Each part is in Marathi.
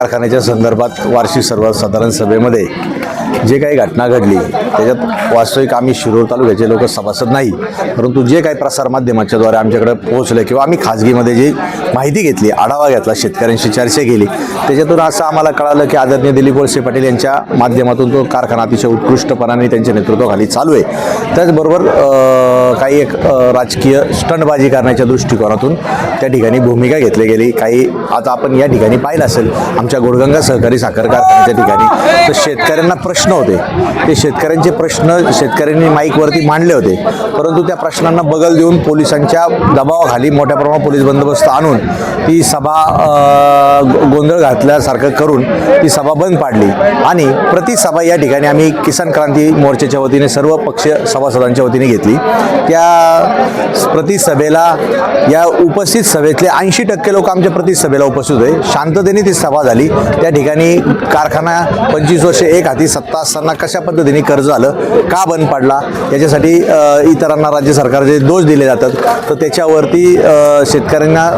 कारखान्याच्या संदर्भात वार्षिक सर्वसाधारण सभेमध्ये जे काही घटना घडली त्याच्यात वास्तविक आम्ही शिरोळ तालुक्याचे लोक सभासद नाही. परंतु जे काही प्रसारमाध्यमाच्याद्वारे आमच्याकडे पोहोचलं किंवा आम्ही खाजगीमध्ये जी माहिती घेतली आढावा घेतला शेतकऱ्यांशी चर्चा केली त्याच्यातून असं आम्हाला कळालं की आदरणीय दिलीप वळसे पाटील यांच्या माध्यमातून तो कारखाना अतिशय उत्कृष्टपणाने त्यांच्या नेतृत्वाखाली चालू आहे. त्याचबरोबर काही एक राजकीय स्टंटबाजी करण्याच्या दृष्टिकोनातून त्या ठिकाणी भूमिका घेतली गेली. काही आता आपण या ठिकाणी पाहिलं असेल आमच्या गोडगंगा सहकारी साखर कारखान्याच्या ठिकाणी तर शेतकऱ्यांना प्रश्न होते. ते शेतकऱ्यांचे प्रश्न शेतकऱ्यांनी माईकवरती मांडले होते. परंतु त्या प्रश्नांना बगल देऊन पोलिसांच्या दबावाखाली मोठ्या प्रमाणात पोलीस बंदोबस्त आणून ती सभा गोंधळ घातल्यासारखं करून ती सभा बंद पाडली. आणि प्रति सभा या ठिकाणी आम्ही किसान क्रांती मोर्चाच्या वतीने सर्व पक्ष सभासदांच्या वतीने घेतली. त्या प्रतिसभेला या उपस्थित सभेतले ऐंशी टक्के लोक आमच्या प्रतिसभेला उपस्थित होते. शांततेने ती सभा झाली. त्या ठिकाणी कारखाना पंचवीस वर्ष एक हाती सत्ता असताना कशा पद्धतीने कर्ज झालं का बंद पडला याच्यासाठी इतरांना राज्य सरकारचे दोष दिले जातात. तर त्याच्यावरती शेतकऱ्यांना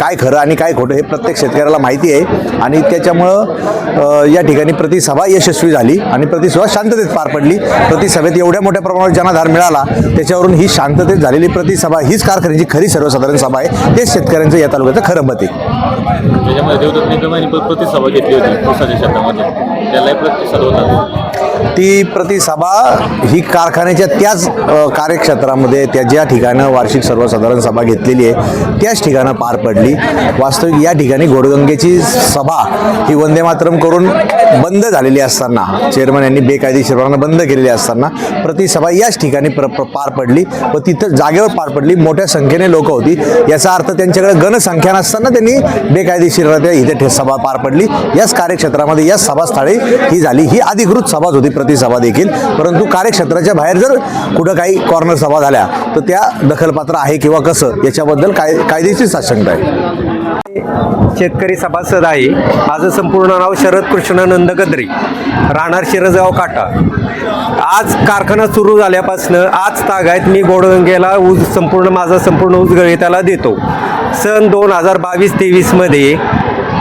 काय खरं आणि काय खोटं हे प्रत्येक शेतकऱ्याला माहिती आहे. आणि त्याच्यामुळं या ठिकाणी प्रतिसभा यशस्वी झाली आणि प्रतिसभा शांततेत पार पडली. प्रतिसभेत एवढ्या मोठ्या प्रमाणात जनाधार मिळाला त्याच्यावरून ही शांततेत झालेली प्रतिसभा हीच कारखान्याची खरी सर्वसाधारण सभा आहे तेच शेतकऱ्यांचं या तालुक्याचं खरं मत आहे. प्रतिसभा घेतली होती प्रतिसाद होता. ती प्रतिसभा ही कारखान्याच्या त्याच कार्यक्षेत्रामध्ये त्या ज्या ठिकाणं वार्षिक सर्वसाधारण सभा घेतलेली आहे त्याच ठिकाणं पार पडली. वास्तविक या ठिकाणी घोडगंगेची सभा ही वंदे मातरम करून बंद झालेली असताना चेअरमन यांनी बेकायदेशीरपणानं बंद केलेली असताना प्रतिसभा याच ठिकाणी प्र पार पडली व तिथं जागेवर पार पडली. मोठ्या संख्येने लोक होती. याचा अर्थ त्यांच्याकडे गणसंख्या नसताना त्यांनी बेकायदेशीररित्या इथे ठे- सभा पार पडली. याच कार्यक्षेत्रामध्ये याच सभास्थळी ही झाली. ही अधिकृत सभाच होती प्रतिसभा देखील. परंतु कार्यक्षेत्राच्या बाहेर जर कुठं काही कॉर्नर सभा झाल्या तर त्या दखलपात्र आहे किंवा कसं याच्याबद्दल काय कायदेशीर साशंकता आहे. शेतकरी सभासद आहे. माझं संपूर्ण नाव शरद कृष्णानंद गद्री. राहणार शिरजगाव काटा. आज कारखाना सुरू झाल्यापासनं आज तागायत मी गोडगंगेला ऊस संपूर्ण माझा संपूर्ण ऊस त्याला देतो. सन दोन हजार बावीस तेवीसमध्ये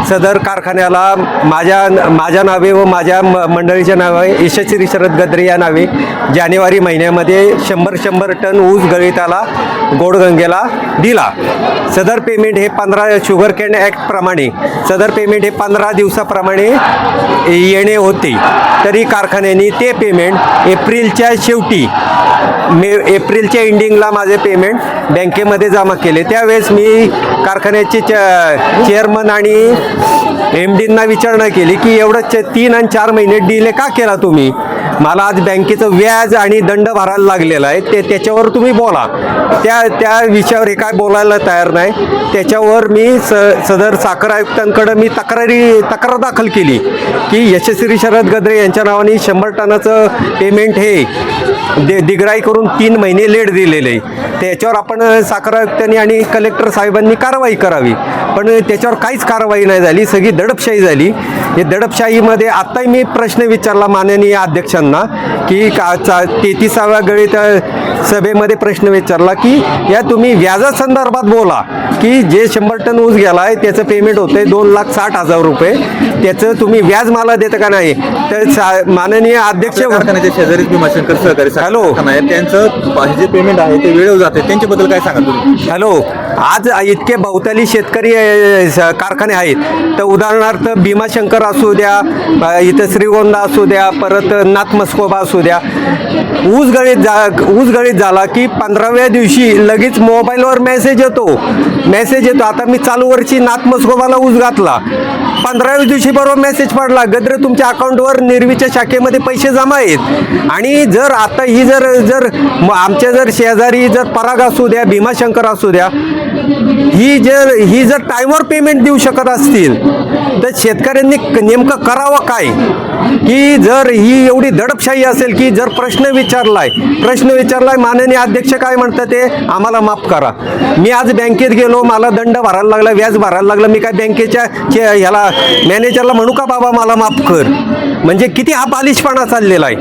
सदर कारखान्याला माझ्या माझ्या नावे व माझ्या म मंडळीच्या नावे यशस्वी शरद गद्रे या नावे जानेवारी महिन्यामध्ये शंभर शंभर टन ऊस गळिताला गोडगंगेला दिला. सदर पेमेंट हे पंधरा शुगर कॅन ॲक्टप्रमाणे सदर पेमेंट हे पंधरा दिवसाप्रमाणे येणे होते. तरी कारखान्याने ते पेमेंट एप्रिलच्या शेवटी मे एप्रिलच्या एंडिंगला माझे पेमेंट बँकेमध्ये जमा केले. त्यावेळेस मी कारखान्याचे च चेअरमन आणि एम डींना विचारणा केली की एवढं तीन आणि चार महिने डिले का केला तुम्ही? मला आज बँकेचं व्याज आणि दंड भरायला लागलेला आहे. ते त्याच्यावर तुम्ही बोला. त्या त्या विषयावर हे काय बोलायला तयार नाही. त्याच्यावर मी स सदर साखर आयुक्तांकडं मी तक्रारी तक्रार दाखल केली की यशस्वी शरद गद्रे यांच्या नावाने शंभर टनाचं पेमेंट हे दे दिग्राई करून तीन महिने लेट दिलेले. आहे त्याच्यावर आपण साखर आयुक्तांनी आणि कलेक्टर साहेबांनी कारवाई करावी. पण त्याच्यावर काहीच कारवाई नाही झाली. सगळी दडपशाही झाली. हे दडपशाहीमध्ये आत्ताही मी प्रश्न विचारला माननीय अध्यक्षांना. की का चा तेहतीसाव्या गळीत सभेमध्ये प्रश्न विचारला की या तुम्ही व्याजासंदर्भात बोला की जे शंभर टन ऊस गेला आहे त्याचं पेमेंट होतं आहे दोन लाख साठ हजार रुपये. त्याचं तुम्ही व्याज मला देतं का नाही? तर सा- माननीय अध्यक्ष कारखान्याच्या शेजारी भीमाशंकर सहकारी हॅलो. त्यांचं जे पेमेंट आहे ते वेळेवर जाते त्यांच्याबद्दल काय सांगा तुम्ही? हॅलो. आज इतके बहुताली शेतकरी स- कारखाने आहेत. तर उदाहरणार्थ भीमाशंकर असू द्या इथं श्रीगोंदा असू द्या परत नाथ मस्कोबा असू द्या. ऊस गळीत जा ऊस गळीत झाला की पंधराव्या दिवशी लगेच मोबाईलवर मेसेज येतो. मेसेज येतो. आता मी चालू वर्षी नाथ मस्कोबाला ऊस घातला. पंधराव्या दिवशी बरोबर मेसेज पडला गद्र तुमच्या अकाउंटवर निर्वीच्या शाखेमध्ये पैसे जमा आहेत. आणि जर आता ही जर जर आमच्या जर शेजारी जर पराग असू द्या भीमाशंकर असू द्या ही जर ही जर टाईमवर पेमेंट देऊ शकत असतील तर शेतकऱ्यांनी क- नेमकं करावं काय? की जर ही एवढी दडपशाही असेल की जर प्रश्न विचारलाय प्रश्न विचारलाय माननीय अध्यक्ष काय म्हणतात ते? आम्हाला माफ करा. मी आज बँकेत गेलो मला दंड भरायला लागला व्याज भरायला लागलं मी काय बँकेच्या चे- ह्याला मॅनेजरला म्हणू का बाबा मला माफ कर? म्हणजे किती हा बालिशपणा चाललेला आहे.